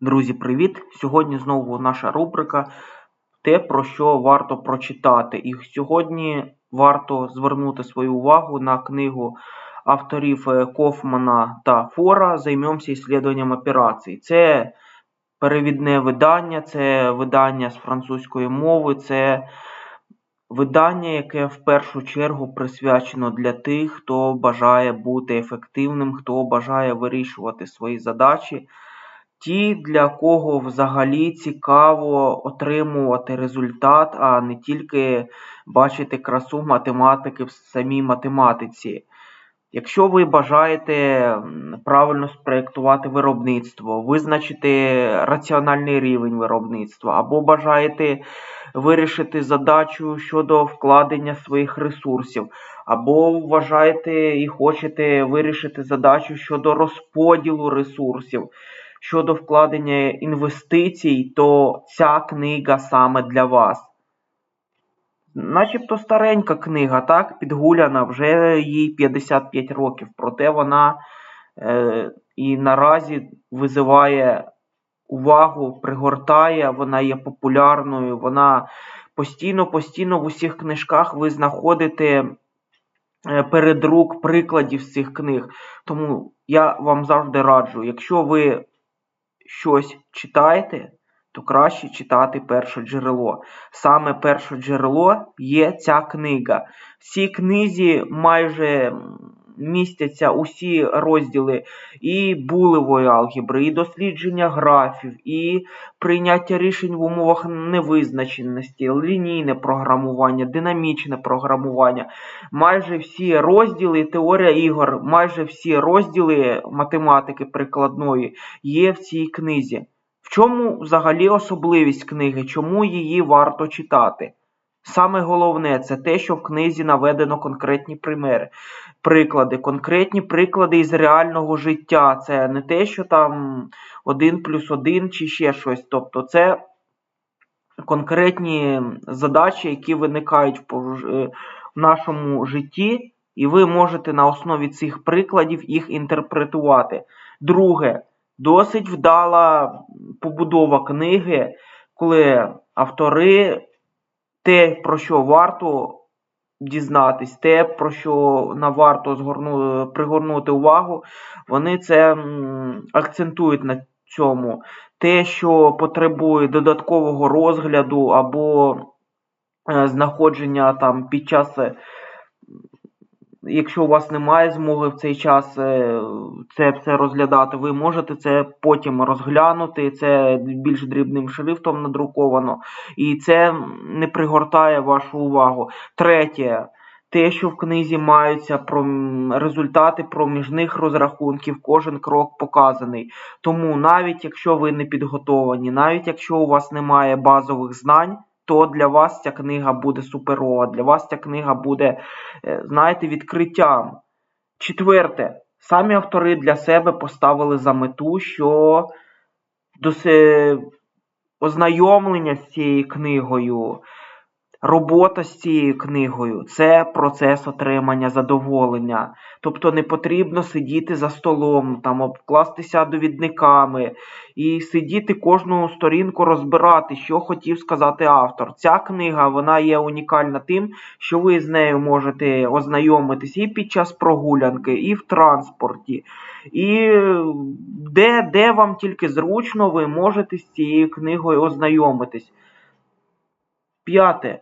Друзі, привіт! Сьогодні знову наша рубрика Те, про що варто прочитати. І сьогодні варто звернути свою увагу на книгу авторів е, Кофмана та Фора Займемося ісследуванням операцій. Це перевідне видання, це видання з французької мови, це видання, яке в першу чергу присвячено для тих, хто бажає бути ефективним, хто бажає вирішувати свої задачі. Ті, для кого взагалі цікаво отримувати результат, а не тільки бачити красу математики в самій математиці. Якщо ви бажаєте правильно спроєктувати виробництво, визначити раціональний рівень виробництва, або бажаєте вирішити задачу щодо вкладення своїх ресурсів, або вважаєте і хочете вирішити задачу щодо розподілу ресурсів, щодо вкладення інвестицій, то ця книга саме для вас. Начебто старенька книга, так, підгуляна, вже їй 55 років, проте вона е, і наразі визиває увагу, пригортає, вона є популярною, вона постійно-постійно в усіх книжках ви знаходите е, передрук прикладів з цих книг. Тому я вам завжди раджу, якщо ви щось читаєте, то краще читати перше джерело. Саме перше джерело є ця книга. В цій книзі майже містяться усі розділи і булевої алгебри, і дослідження графів, і прийняття рішень в умовах невизначеності, лінійне програмування, динамічне програмування. Майже всі розділи, теорія ігор, майже всі розділи математики прикладної є в цій книзі. В чому взагалі особливість книги? Чому її варто читати? Саме головне це те, що в книзі наведено конкретні примери, приклади, конкретні приклади із реального життя. Це не те, що там один плюс один чи ще щось. Тобто це конкретні задачі, які виникають в е, нашому житті, і ви можете на основі цих прикладів їх інтерпретувати. Друге, досить вдала побудова книги, коли автори те, про що варто дізнатись, те, про що на варто згорну, пригорнути увагу, вони це акцентують на цьому. Те, що потребує додаткового розгляду або е, знаходження там під час, е, якщо у вас немає змоги в цей час е, це все розглядати, ви можете це потім розглянути, це більш дрібним шрифтом надруковано, і це не пригортає вашу увагу. Третє. Те, що в книзі маються про результати проміжних розрахунків, кожен крок показаний. Тому навіть якщо ви не підготовані, навіть якщо у вас немає базових знань, то для вас ця книга буде суперова, для вас ця книга буде, е, знаєте, відкриттям. Четверте, самі автори для себе поставили за мету, що ознайомлення з цією книгою, робота з цією книгою це процес отримання задоволення. Тобто не потрібно сидіти за столом, там обкластися довідниками і сидіти кожну сторінку розбирати, що хотів сказати автор. Ця книга вона є унікальна тим, що ви з нею можете ознайомитись і під час прогулянки, і в транспорті, і е, де, де вам тільки зручно, ви можете з цією книгою ознайомитись. П'яте.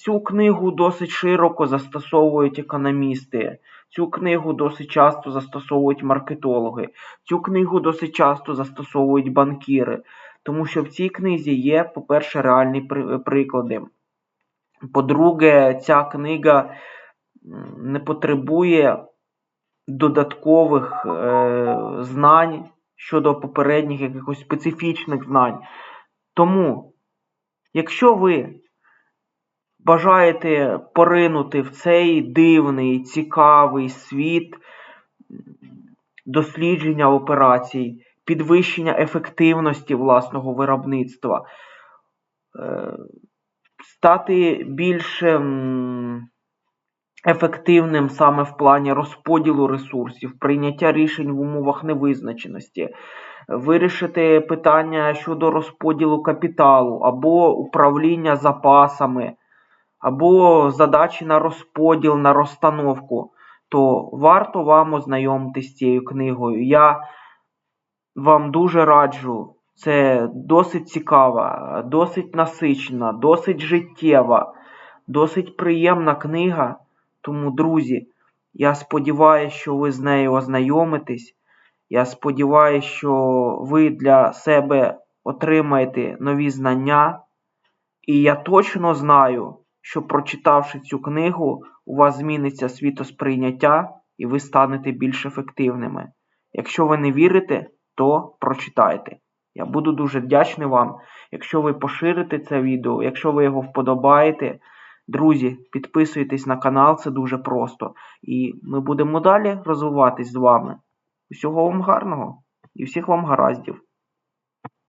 Цю книгу досить широко застосовують економісти. Цю книгу досить часто застосовують маркетологи. Цю книгу досить часто застосовують банкіри. Тому що в цій книзі є, по-перше, реальні приклади. По-друге, ця книга не потребує додаткових е, знань щодо попередніх якихось специфічних знань. Тому, якщо ви бажаєте поринути в цей дивний, цікавий світ дослідження операцій, підвищення ефективності власного виробництва, е, стати більш ефективним саме в плані розподілу ресурсів, прийняття рішень в умовах невизначеності, вирішити питання щодо розподілу капіталу або управління запасами, або задачі на розподіл, на розстановку, то варто вам ознайомитись з цією книгою. Я вам дуже раджу. Це досить цікава, досить насичена, досить життєва, досить приємна книга. Тому, друзі, я сподіваюся, що ви з нею ознайомитесь. Я сподіваюся, що ви для себе отримаєте нові знання. І я точно знаю, що прочитавши цю книгу, у вас зміниться світосприйняття і ви станете більш ефективними. Якщо ви не вірите, то прочитайте. Я буду дуже вдячний вам, якщо ви поширите це відео, якщо ви його вподобаєте. Друзі, підписуйтесь на канал, це дуже просто. І ми будемо далі розвиватись з вами. Усього вам гарного і всіх вам гараздів.